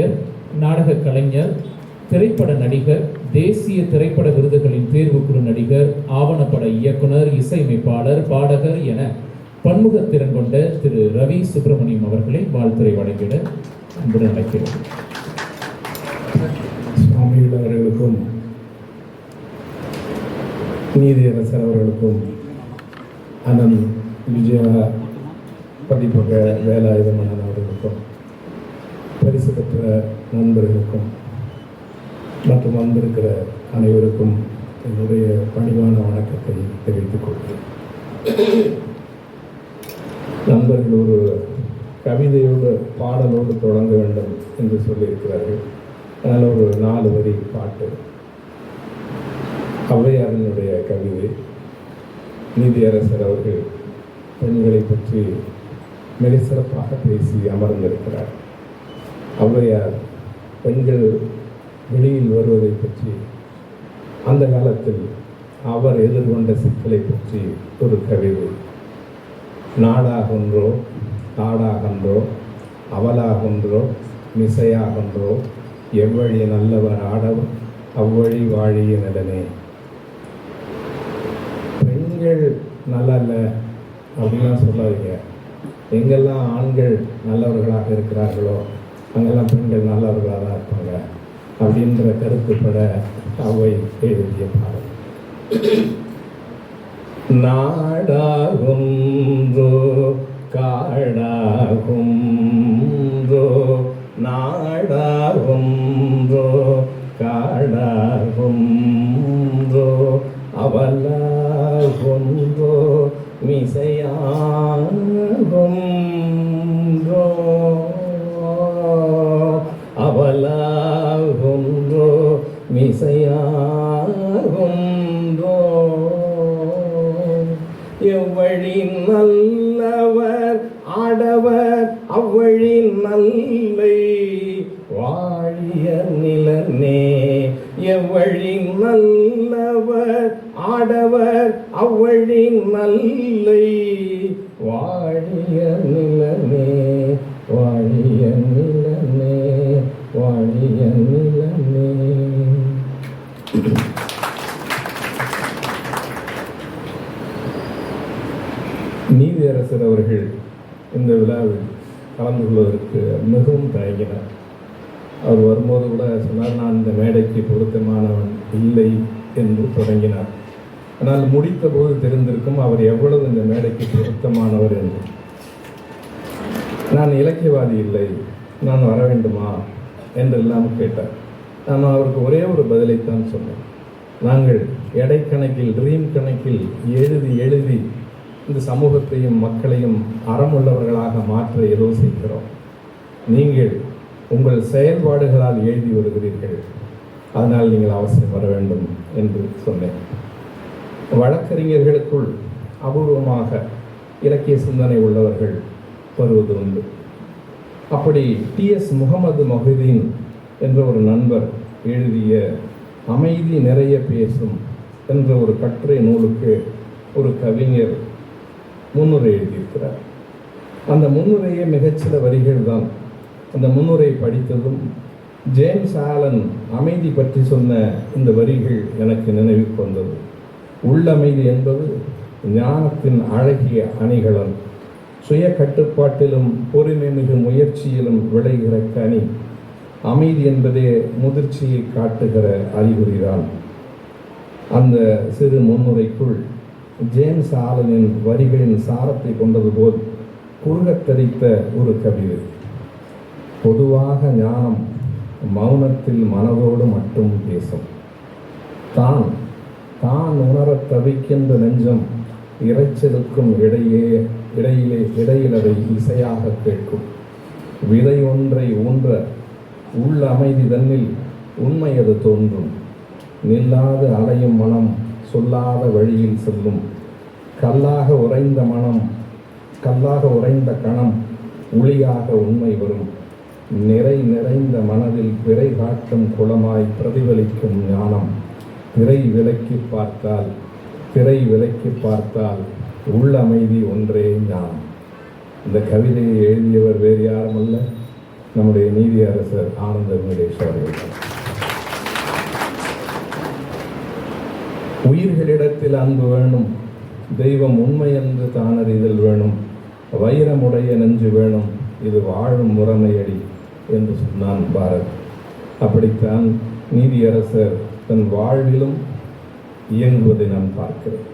ஆசிரியர் நாடக கலைஞர் திரைப்பட நடிகர் தேசிய திரைப்பட விருதுகளின் தேர்வுக்குழு நடிகர் ஆவணப்பட இயக்குனர் இசையமைப்பாளர் பாடகர் என பன்முகத்திறன் கொண்ட திரு. ரவி சுப்பிரமணியம் அவர்களை வாழ்த்துறை வழங்கிட அன்புடன் அழைக்கிறோம் சுவாமிகள் அவர்களுக்கும் நீதியரசர் அவர்களுக்கும் அண்ணன் விஜயா பதிப்பக வேலாயுதமன்னன் அவர்களுக்கும் பரிசு பெற்ற நண்பர்களுக்கும் மற்றும் வந்திருக்கிற அனைவருக்கும் என்னுடைய பணிவான வணக்கத்தை தெரிவித்துக் கொள்கிறேன். நண்பர்கள் ஒரு கவிதையோடு பாடலோடு தொடங்க வேண்டும் என்று சொல்லியிருக்கிறார்கள். அதனால் ஒரு நாலு வரி பாட்டு. ஔவையாரனுடைய கவிதை நீதியரசர் அவர்கள் பெண்களை பற்றி மிக சிறப்பாக பேசி அமர்ந்திருக்கிறார். ஔவையார் பெண்கள் வெளியில் வருவதை பற்றி அந்த காலத்தில் அவர் எதிர்கொண்ட சிக்கலை பற்றி ஒரு கவிதை. நாடாகொன்றோ தாடாகன்றோ அவலாகொன்றோ மிசையாகன்றோ எவ்வழி நல்லவர் ஆடவும் அவ்வழி வாழிய நடனே பெண்கள் நல்லா இல்லை அப்படின்லாம் சொல்லாதீங்க. எங்கெல்லாம் ஆண்கள் நல்லவர்களாக இருக்கிறார்களோ அங்கெல்லாம் பெண்கள் நல்லவர்களாக தான் இருப்பாங்க அப்படின்ற கருத்துப்பட அவை எழுதிய பாடல். நாடாகும் காடாகும் நாடாகும் காடாகும் மிகவும் தயங்கினார் அவர் வரும்போது கூட சொன்னார் நான் இந்த மேடைக்கு பொருத்தமானவன் இல்லை என்று தொடங்கினார். ஆனால் முடித்த போது தெரிந்திருக்கும் அவர் எவ்வளவு இந்த மேடைக்கு பொருத்தமானவர் என்று. நான் இலக்கியவாதி இல்லை நான் வர வேண்டுமா? என்றெல்லாம் கேட்டார். நான் அவருக்கு ஒரே ஒரு பதிலைத்தான் சொன்னேன். நாங்கள் எடை கணக்கில் ட்ரீம் கணக்கில் எழுதி எழுதி இந்த சமூகத்தையும் மக்களையும் அறமுள்ளவர்களாக மாற்ற ஏதோ செய்கிறோம். நீங்கள் உங்கள் செயல்பாடுகளால் எழுதி வருகிறீர்கள். அதனால் நீங்கள் அவசியம் வர வேண்டும் என்று சொன்னேன். வழக்கறிஞர்களுக்குள் அபூர்வமாக இலக்கிய சிந்தனை உள்ளவர்கள் வருவது உண்டு. அப்படி டிஎஸ் முகமது மொஹிதீன் என்ற ஒரு நண்பர் எழுதிய அமைதி நிறைய பேசும் என்ற ஒரு கட்டுரை நூலுக்கு ஒரு கவிஞர் முன்னுரை எழுதியிருக்கிறார். அந்த முன்னுரையே மிகச்சில வரிகள் தான். அந்த முன்னுரை படித்ததும் ஜேம்ஸ் ஆலன் அமைதி பற்றி சொன்ன இந்த வரிகள் எனக்கு நினைவுக்கு வந்தது. உள்ளமைதி என்பது ஞானத்தின் அழகிய அணிகலன். சுய கட்டுப்பாட்டிலும் பொறுமை மிகு முயற்சியிலும் விளைகிற கனி. அமைதி என்பதே முதிர்ச்சியை காட்டுகிற அறிகுறிதான். அந்த சிறு முன்னுரைக்குள் ஜேம்ஸ் ஆலனின் வரிகளின் சாரத்தை கொண்டது போல் குறுகத்தரித்த ஒரு கவிதை. பொதுவாக ஞானம் மௌனத்தில் மனதோடு மட்டும் பேசும். தான் தான் உணரத் தவிக்கின்ற நெஞ்சம் இறைச்சலுக்கும் இடையே இடையிலே இடையில் அதை இசையாக கேட்கும். விதை ஒன்றை ஊன்ற உள் அமைதி தன்னில் உண்மை அது தோன்றும். நில்லாது அலையும் மனம் சொல்லாத வழியில் செல்லும். கல்லாக உறைந்த மனம் கல்லாக உறைந்த கணம் ஒளியாக உண்மை வரும். நிறை நிறைந்த மனதில் விரை காட்டும் குளமாய் பிரதிபலிக்கும் ஞானம். திரை விலக்கி பார்த்தால் திரை விலக்கி பார்த்தால் உள்ளமைதி ஒன்றே ஞானம். இந்த கவிதையை எழுதியவர் வேறு யாரும் அல்ல நம்முடைய நீதியரசர் ஆனந்த வெங்கடேஷ் அவர்கள். உயிர்களிடத்தில் அன்பு வேணும் தெய்வம் உண்மை என்று தானறிதல் வேணும் வைரமுடைய நெஞ்சு வேணும் இது வாழும் முறைமையடி. என்று சொன்னான் பாரத். அப்படித்தான் நீதியரசர் தன் வாழ்விலும் இயங்குவதை நாம் பார்க்கிறேன்.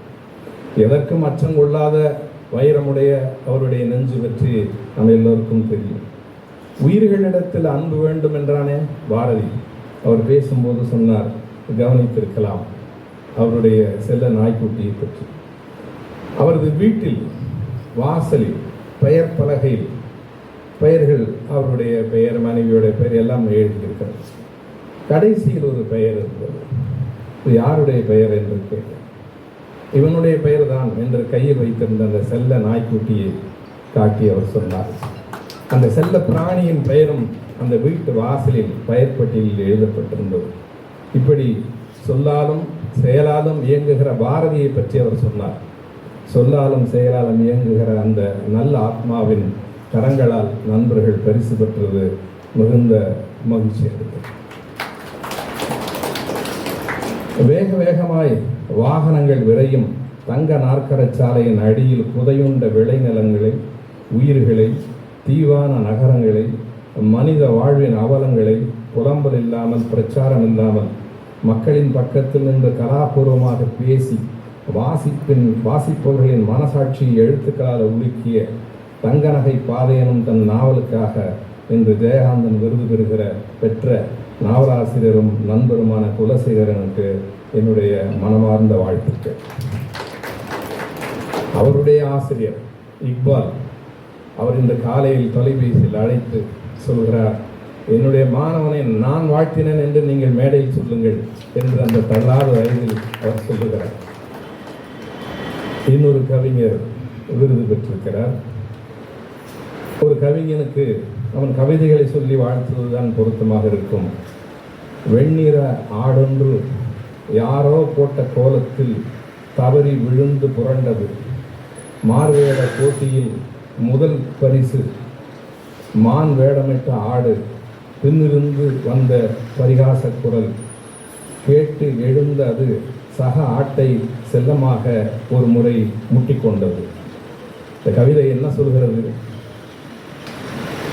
எதற்கும் அச்சம் கொள்ளாத வைரமுடைய அவருடைய நெஞ்சு பற்றி நம்ம எல்லோருக்கும் தெரியும். உயிர்களிடத்தில் அன்பு வேண்டும் என்றானே பாரதி. அவர் பேசும்போது சொன்னார் கவனித்திருக்கலாம் அவருடைய செல்ல நாய்க்குட்டியை பற்றி. அவரது வீட்டில் வாசலில் பெயர் பலகையில் பெயர்கள் அவருடைய பெயர் மனைவியோட பெயர் எல்லாம் எழுதியிருக்கிறது. கடைசியில் ஒரு பெயர் இருந்தது இது யாருடைய பெயர் என்று கேட்டேன். இவனுடைய பெயர் தான் என்று கையில் வைத்திருந்த அந்த செல்ல நாய்க்குட்டியை காட்டி அவர் சொன்னார். அந்த செல்ல பிராணியின் பெயரும் அந்த வீட்டு வாசலில் பெயர் பட்டியலில் எழுதப்பட்டிருந்தது. இப்படி சொல்லாலும் செயலாலும் இயங்குகிற பாரதியை பற்றி அவர் சொன்னார். சொல்லாலும் செயலாலும் இயங்குகிற அந்த நல்ல ஆத்மாவின் கரங்களால் நண்பர்கள் பரிசு பெற்றது மிகுந்த மகிழ்ச்சி வேக வேகமாய் வாகனங்கள் விரையும் தங்க நாற்கர சாலையின் அடியில் புதையுண்ட விளைநிலங்களை உயிர்களை தீவான நகரங்களை மனித வாழ்வின் அவலங்களை புலம்பல் இல்லாமல் பிரச்சாரம் இல்லாமல் மக்களின் பக்கத்தில் நின்று கலாபூர்வமாக பேசி வாசிப்பின் வாசிப்பவர்களின் மனசாட்சியை எழுத்துக்களால் உலுக்கிய தங்க நகை பாதையனும் தன் நாவலுக்காக இன்று ஜெயகாந்தன் விருது பெறுகிற பெற்ற நாவலாசிரியரும் நண்பருமான குலசேகரனுக்கு என்னுடைய மனமார்ந்த வாழ்த்துக்கள். அவருடைய ஆசிரியர் இக்பால் அவர் இந்த காலையில் தொலைபேசியில் அழைத்து சொல்கிறார் என்னுடைய மாணவனை நான் வாழ்த்தினேன் என்று நீங்கள் மேடையில் சொல்லுங்கள் என்று அந்த தள்ளாத வயதில் அவர் சொல்லுகிறார். இன்னொரு கவிஞர் விருது பெற்றிருக்கிறார். ஒரு கவிஞனுக்கு அவன் கவிதைகளை சொல்லி வாழ்த்துவதுதான் பொருத்தமாக இருக்கும். வெண்ணிற ஆடொன்று யாரோ போட்ட கோலத்தில் தவறி விழுந்து புரண்டது. மார்வேட போட்டியில் முதல் பரிசு. மான் வேடமிட்ட ஆடு பின்னிருந்து வந்த பரிகாச குரல். கேட்டு எழுந்த அது சக ஆட்டை செல்லமாக ஒரு முறை முட்டிக்கொண்டது. இந்த கவிதை என்ன சொல்கிறது?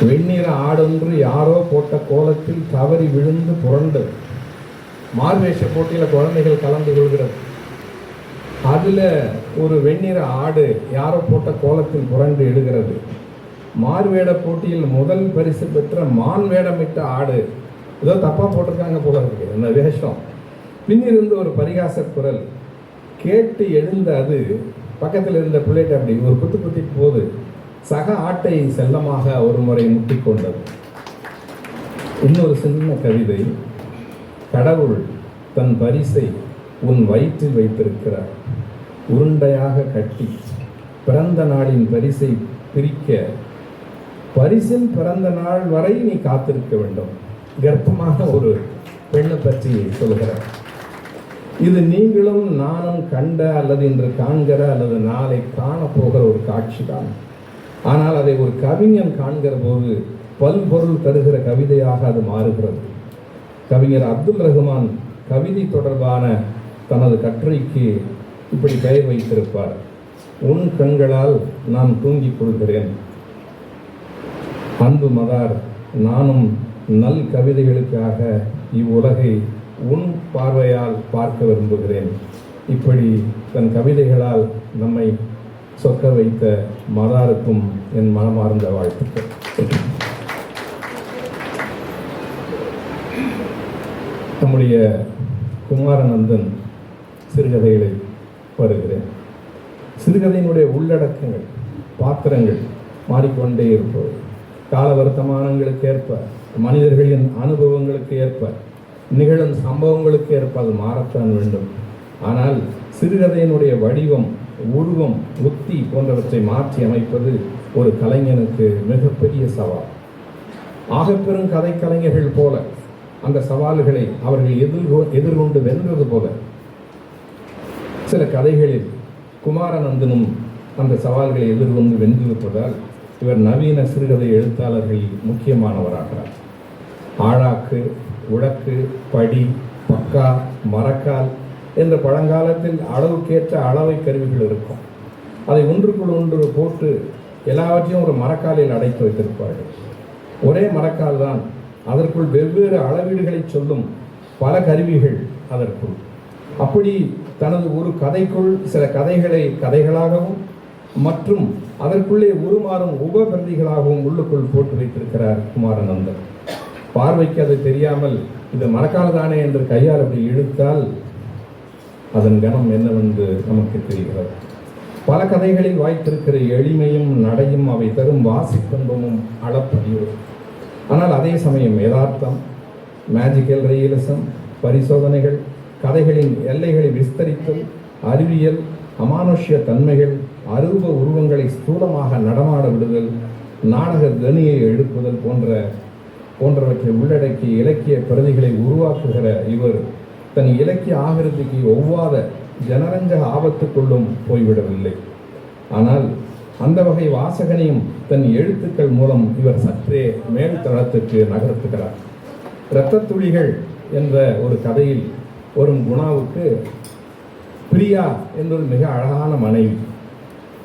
வெண்ணிற ஆடொன்று யாரோ போட்ட கோலத்தில் தவறி விழுந்து புரண்டது மார்வேஷ போட்டியில் குழந்தைகள் கலந்து கொள்கிறது. அதில் ஒரு வெண்ணிற ஆடு யாரோ போட்ட கோலத்தில் புரண்டு எடுகிறது மார்வேட போட்டியில் முதல் பரிசு பெற்ற மான் வேடமிட்ட ஆடு. ஏதோ தப்பாக போட்டிருக்காங்க போல இருக்கு. அந்த வேஷம். பின்னிருந்து ஒரு பரிகாச குரல். கேட்டு எழுந்த அது பக்கத்தில் இருந்த பிள்ளைகிட்ட அப்படி ஒரு குத்து குத்திட்டு போது சக ஆட்டை செல்லமாக ஒரு முறை முட்டிக்கொண்டது இன்னொரு சின்ன கவிதை கடவுள் தன் பரிசை உன் வயிற்றில் வைத்திருக்கிறார். உருண்டையாக கட்டி பிறந்த நாளின் பரிசை பிரிக்க பரிசின் பிறந்த நாள் வரை நீ காத்திருக்க வேண்டும். கர்ப்பமாக ஒரு பெண்ணை பற்றி சொல்கிறார். இது நீங்களும் நானும் கண்ட அல்லது இன்று காண்கிற அல்லது நாளை காணப்போகிற ஒரு காட்சி தான் ஆனால் அதை ஒரு கவிஞன் காண்கிற போது பல்பொருள் தருகிற கவிதையாக அது மாறுகிறது. கவிஞர் அப்துல் ரஹ்மான் கவிதை தொடர்பான தனது கட்டுரைக்கு இப்படி பெயர் வைத்திருப்பார். உன் கண்களால் நான் தூங்கிக் கொள்கிறேன். அன்பு மதார் நானும் நல் கவிதைகளுக்காக இவ்வுலகை உன் பார்வையால் பார்க்க விரும்புகிறேன். இப்படி தன் கவிதைகளால் நம்மை சொக்க வைத்த மதாருக்கும் என் மனமார்ந்த வாழ்த்துக்கள். நம்முடைய குமாரநந்தன் சிறுகதைகளை வருகிறேன். சிறுகதையினுடைய உள்ளடக்கங்கள் பாத்திரங்கள் மாறிக்கொண்டே இருப்பது கால வர்த்தமானங்களுக்கு ஏற்ப மனிதர்களின் அனுபவங்களுக்கு ஏற்ப நிகழும் சம்பவங்களுக்கு ஏற்ப அது மாறத்தான் வேண்டும். ஆனால் சிறுகதையினுடைய வடிவம் உருவம் உத்தி போன்றவற்றை மாற்றி அமைப்பது ஒரு கலைஞனுக்கு மிகப்பெரிய சவால். ஆகப்பெரும் கதை கலைஞர்கள் போல அந்த சவால்களை அவர்கள் எதிர்கொ எதிர்கொண்டு வென்றது போல சில கதைகளில் குமாரநந்தனும் அந்த சவால்களை எதிர்கொண்டு வென்றிருப்பதால் இவர் நவீன சிறுகதை எழுத்தாளர்களில் முக்கியமானவராகிறார். ஆழாக்கு உழக்கு படி பக்கா மரக்கால் என்ற பழங்காலத்தில் அளவுக்கேற்ற அளவை கருவிகள் இருக்கும். அதை ஒன்றுக்குள் ஒன்று போட்டு எல்லாவற்றையும் ஒரு மரக்காலில் அடைத்து வைத்திருப்பார்கள். ஒரே மரக்கால் தான் அதற்குள் வெவ்வேறு அளவீடுகளை சொல்லும் பல கருவிகள் அதற்குள். அப்படி தனது ஒரு கதைக்குள் சில கதைகளை கதைகளாகவும் மற்றும் அதற்குள்ளே உருமாறும் உபபிரதிகளாகவும் உள்ளுக்குள் போட்டு வைத்திருக்கிறார் குமாரநந்தன். பார்வைக்கு அது தெரியாமல் இது மரக்கால் தானே? என்று கையால் அப்படி இழுத்தால் அதன் கனம் என்னவென்று நமக்கு தெரிகிறது. பல கதைகளில் வாய்த்திருக்கிற எளிமையும் நடையும் அவை தரும் வாசிப்பன்பமும் அளப்படியும் ஆனால் அதே சமயம் யதார்த்தம் மேஜிக்கல் ரியலிசம் பரிசோதனைகள் கதைகளின் எல்லைகளை விஸ்தரித்தல் அறிவியல் அமானுஷ்ய தன்மைகள் அரூப உருவங்களை ஸ்தூலமாக நடமாட விடுதல் நாடக தனியை எழுப்புதல் போன்ற போன்றவற்றை உள்ளடக்கிய இலக்கிய பிரதிகளை உருவாக்குகிற இவர் தன் இலக்கிய ஆகிருதிக்கு ஒவ்வாத ஜனரஞ்சக ஆபத்துக்குள்ளும் போய்விடவில்லை. ஆனால் அந்த வகை வாசகனையும் தன் எழுத்துக்கள் மூலம் இவர் சற்றே மேல் தளத்துக்கு நகர்த்துகிறார். இரத்தத் துளிகள் என்ற ஒரு கதையில் வரும் குணாவுக்கு பிரியா என்பது மிக அழகான மனைவி.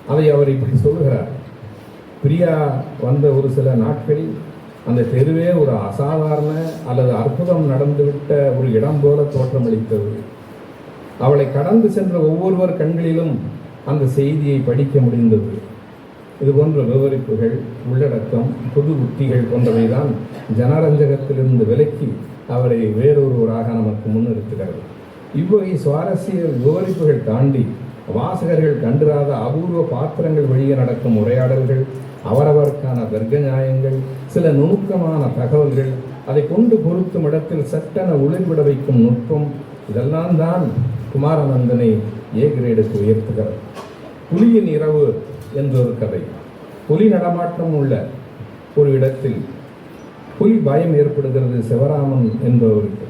அதை அவர் இப்படி சொல்லுகிறார் பிரியா வந்த ஒரு சில நாட்களில் அந்த தெருவே ஒரு அசாதாரண அற்புதம் நடந்துவிட்ட ஒரு இடம் போல தோற்றமளித்தது. அவளை கடந்து சென்ற ஒவ்வொருவர் கண்களிலும் அந்த செய்தியை படிக்க முடிந்தது. இது போன்ற விவரிப்புகள் உள்ளடக்கம் புது உத்திகள் போன்றவைதான் ஜனரஞ்சகத்திலிருந்து விலக்கி அவரை வேறொருவராக நமக்கு முன்னிறுத்துகிறது. இவ்வகை சுவாரஸ்ய விவரிப்புகள் தாண்டி வாசகர்கள் கண்டிராத அபூர்வ பாத்திரங்கள் வழியே நடக்கும் உரையாடல்கள் அவரவருக்கான தர்க்க நியாயங்கள் சில நுணுக்கமான தகவல்கள் அதை கொண்டு பொருத்தும் இடத்தில் சட்டென ஒளிர்விட வைக்கும் நுட்பம் இதெல்லாம் தான் குமாரநந்தனை ஏ கிரேடுக்கு உயர்த்துகிறது. புலியின் இரவு என்றொரு கதை. புலி நடமாட்டம் உள்ள ஒரு இடத்தில் புலி பயம் ஏற்படுகிறது சிவராமன் என்பவருக்கு.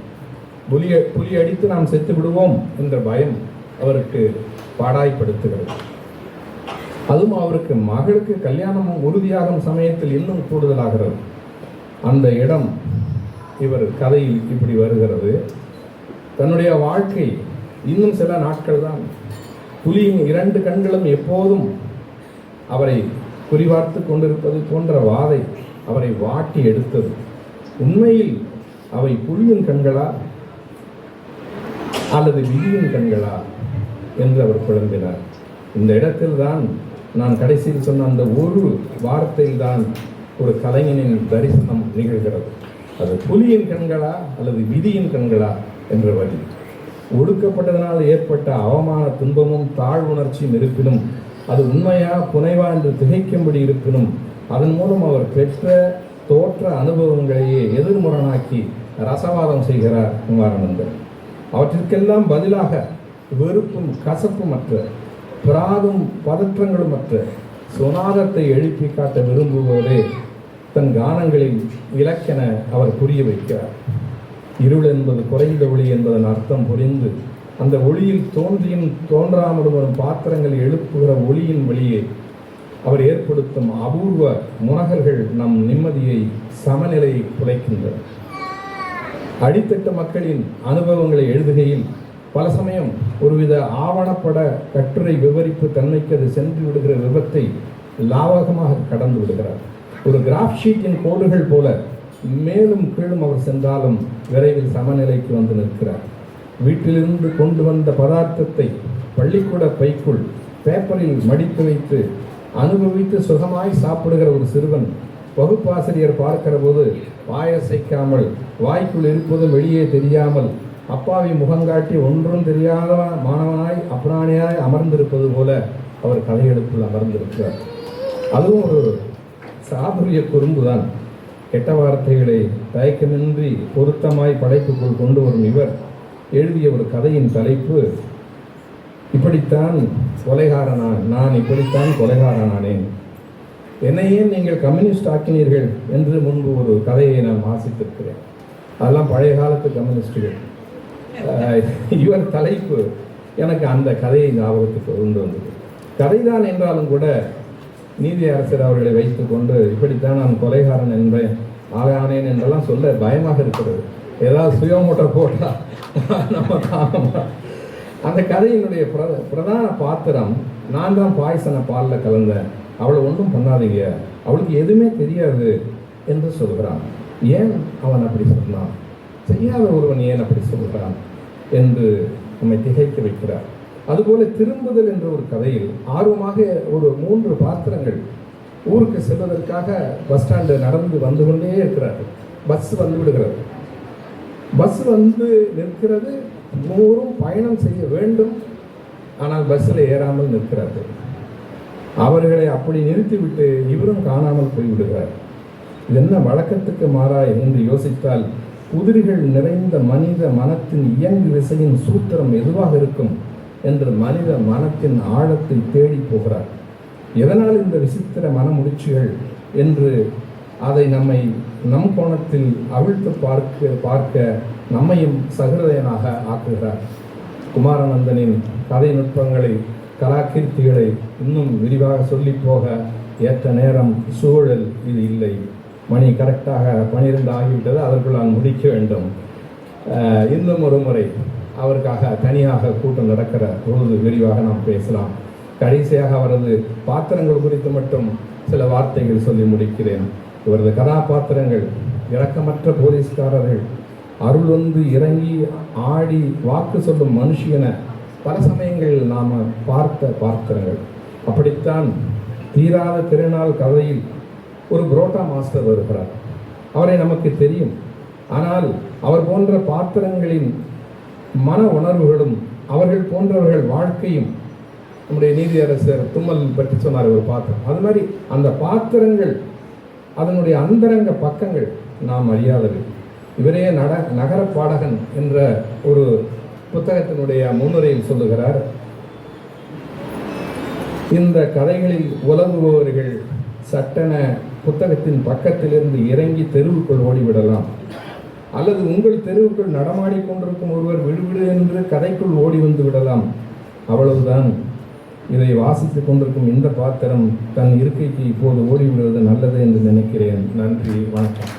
புலிய புலி அடித்து நாம் செத்து விடுவோம் என்ற பயம் அவருக்கு பாடாய்ப்படுத்துகிறது. அதுவும் அவருக்கு மகளுக்கு கல்யாணம் உறுதியாகும் சமயத்தில் இன்னும் கூடுதலாகிறது. அந்த இடம் இவர் கதையில் இப்படி வருகிறது. தன்னுடைய வாழ்க்கை இன்னும் சில நாட்கள் தான் புலியின் இரண்டு கண்களும் எப்போதும் அவரை குறிபார்த்து கொண்டிருப்பது போன்ற வாதை அவரை வாட்டி எடுத்தது. உண்மையில் அவை புலியின் கண்களா அல்லது விதியின் கண்களா என்று அவர் குழம்பினார் இந்த இடத்தில்தான் நான் கடைசியில் சொன்ன அந்த ஒரு வார்த்தையில்தான் ஒரு கலைஞனின் தரிசனம் நிகழ்கிறது. அது புலியின் கண்களா அல்லது விதியின் கண்களா என்ற வழி. ஒடுக்கப்பட்டதனால் ஏற்பட்ட அவமான துன்பமும் தாழ்வுணர்ச்சியும் இருப்பினும் அது உண்மையா புனைவா என்று திகைக்கும்படி இருப்பினும் அதன் மூலம் அவர் பெற்ற தோற்ற அனுபவங்களையே எதிர்முரணாக்கி ரசவாதம் செய்கிறார் குமாரானந்தர். அவற்றிற்கெல்லாம் பதிலாக வெறுப்பும் கசப்புமற்ற பிராதும் பதற்றங்களும் அற்ற சுனாதத்தை எழுப்பி காட்ட விரும்புவோரே தன் கானங்களில் இலக்கென அவர் புரிய வைக்கிறார். இருள் என்பது குறைந்த ஒளி என்பதன் அர்த்தம் புரிந்து அந்த ஒளியில் தோன்றியும் தோன்றாமலும் வரும் பாத்திரங்கள் எழுப்புகிற ஒளியின் வழியே அவர் ஏற்படுத்தும் அபூர்வ முனகர்கள் நம் நிம்மதியை சமநிலையை குலைக்கின்றன அடித்தட்டு மக்களின் அனுபவங்களை எழுதுகையில் பல சமயம் ஒருவித ஆவணப்பட கட்டுரை விவரிப்பு தன்மைக்கு அது சென்று விடுகிற விபத்தை லாவகமாக கடந்து விடுகிறார். ஒரு கிராஃப் ஷீட்டின் கோடுகள் போல மேலும் கீழும் அவர் சென்றாலும் விரைவில் சமநிலைக்கு வந்து நிற்கிறார். வீட்டிலிருந்து கொண்டு வந்த பதார்த்தத்தை பள்ளிக்கூட பைக்குள் பேப்பரில் மடித்து வைத்து அனுபவித்து சுகமாய் சாப்பிடுகிற ஒரு சிறுவன் வகுப்பாசிரியர் பார்க்கிற போது வாயசைக்காமல் வாய்க்குள் இருப்பதும் வெளியே தெரியாமல் அப்பாவி முகங்காட்டி ஒன்றும் தெரியாத மாணவனாய் அப்ராணியாய் அமர்ந்திருப்பது போல அவர் கதைகளுக்குள் அமர்ந்திருக்கிறார். அதுவும் ஒரு சாதுரிய குறும்புதான். கெட்ட வார்த்தைகளை தயக்கமின்றி பொருத்தமாய் படைப்புக்குள் கொண்டு வரும் இவர் எழுதிய ஒரு கதையின் தலைப்பு இப்படித்தான் கொலைகாரனான் நான் இப்படித்தான் கொலைகாரனானேன். என்னையே நீங்கள் கம்யூனிஸ்ட் ஆக்கினீர்கள்? என்று முன்பு ஒரு கதையை நான் வாசித்திருக்கிறேன். அதெல்லாம் பழைய காலத்து கம்யூனிஸ்டுகள். இவர் தலைப்பு எனக்கு அந்த கதையை ஞாபகத்துக்கு கொண்டு வந்தது. கதைதான் என்றாலும் கூட நீதி அரசர் அவர்களை வைத்துக்கொண்டு இப்படித்தான் நான் கொலைகாரன் என்பேன் ஆகானேன் என்றெல்லாம் சொல்ல பயமாக இருக்கிறது. ஏதாவது சுயமூட்டை போட்டா நம்ம காணமா. அந்த கதையினுடைய பிர- பிரதான பாத்திரம் நான் தான் பாய்சனை பாலில் கலந்தேன் அவளை ஒன்றும் பண்ணாதீங்க. அவளுக்கு எதுவுமே தெரியாது என்று சொல்கிறான். ஏன் அவன் அப்படி சொன்னான்? செய்யாத ஒருவன் ஏன் அப்படி சொல்கிறான்? என்று நம்மை திகைக்க வைக்கிறார். அதுபோல திரும்புதல் என்ற ஒரு கதையில் ஆர்வமாக ஒரு மூன்று பாத்திரங்கள் ஊருக்கு செல்வதற்காக பஸ் ஸ்டாண்டு நடந்து வந்து கொண்டே இருக்கிறார்கள். பஸ் வந்து விடுகிறது. பஸ் வந்து நிற்கிறது. மூவரும் பயணம் செய்ய வேண்டும். ஆனால் பஸ்ஸில் ஏறாமல் நிற்கிறார்கள். அவர்களை அப்படி நிறுத்திவிட்டு இவரும் காணாமல் போய்விடுகிறார் இது என்ன வழக்கத்துக்கு மாறா என்று யோசித்தால் குதிரைகள் நிறைந்த மனித மனத்தின் இயங்கு விசையின் சூத்திரம் எதுவாக இருக்கும்? என்று மனித மனத்தின் ஆழத்தை தேடி போகிறார். எதனால் இந்த விசித்திர மனமுடிச்சுகள் என்று அதை நம்மை நம் கோணத்தில் அவிழ்த்து பார்க்க பார்க்க நம்மையும் சகிருதயனாக ஆக்குகிறார். குமாரானந்தனின் கதை நுட்பங்களை கலாகீர்த்திகளை இன்னும் விரிவாக சொல்லி போக ஏற்ற நேரம் சூழல் இது இல்லை. மணி கரெக்டாக பனிரெண்டு ஆகிவிட்டது அதற்குள் நான் முடிக்க வேண்டும். இன்னும் ஒரு முறை. அவருக்காக தனியாக கூட்டம் நடக்கிற பொழுது விரிவாக நாம் பேசலாம். கடைசியாக அவரது பாத்திரங்கள் குறித்து மட்டும் சில வார்த்தைகள் சொல்லி முடிக்கிறேன். இவரது கதாபாத்திரங்கள் இரக்கமற்ற போலீஸ்காரர்கள். அருள் வந்து இறங்கி ஆடி வாக்கு சொல்லும் மனுஷியன பல சமயங்களில் நாம் பார்த்த பாத்திரங்கள். அப்படித்தான் தீராத திருநாள் கதையில் ஒரு புரோட்டா மாஸ்டர் வருகிறார். அவரை நமக்கு தெரியும். ஆனால் அவர் போன்ற பாத்திரங்களின் மன உணர்வுகளும் அவர்கள் போன்றவர்கள் வாழ்க்கையும் நம்முடைய நீதியரசர் தும்மல் பற்றி சொன்னார் ஒரு பாத்திரம். அது மாதிரி அந்த பாத்திரங்கள் அதனுடைய அந்தரங்க பக்கங்கள் நாம் அறியாதது இவரே நட நகர பாடகன் என்ற ஒரு புத்தகத்தினுடைய முன்னுரையில் சொல்லுகிறார். இந்த கதைகளில் உலவுபவர்கள் சட்டென புத்தகத்தின் பக்கத்திலிருந்து இறங்கி தெருவுக்குள் ஓடிவிடலாம். அல்லது உங்கள் தெருவுக்குள் நடமாடி கொண்டிருக்கும் ஒருவர் விடுவிடு என்று கதைக்குள் ஓடி வந்து விடலாம். அவ்வளவுதான். இதை வாசித்துக் கொண்டிருக்கும் இந்த பாத்திரம் தன் இருக்கைக்கு இப்போது ஓடிவிடுவது நல்லது என்று நினைக்கிறேன். நன்றி வணக்கம்.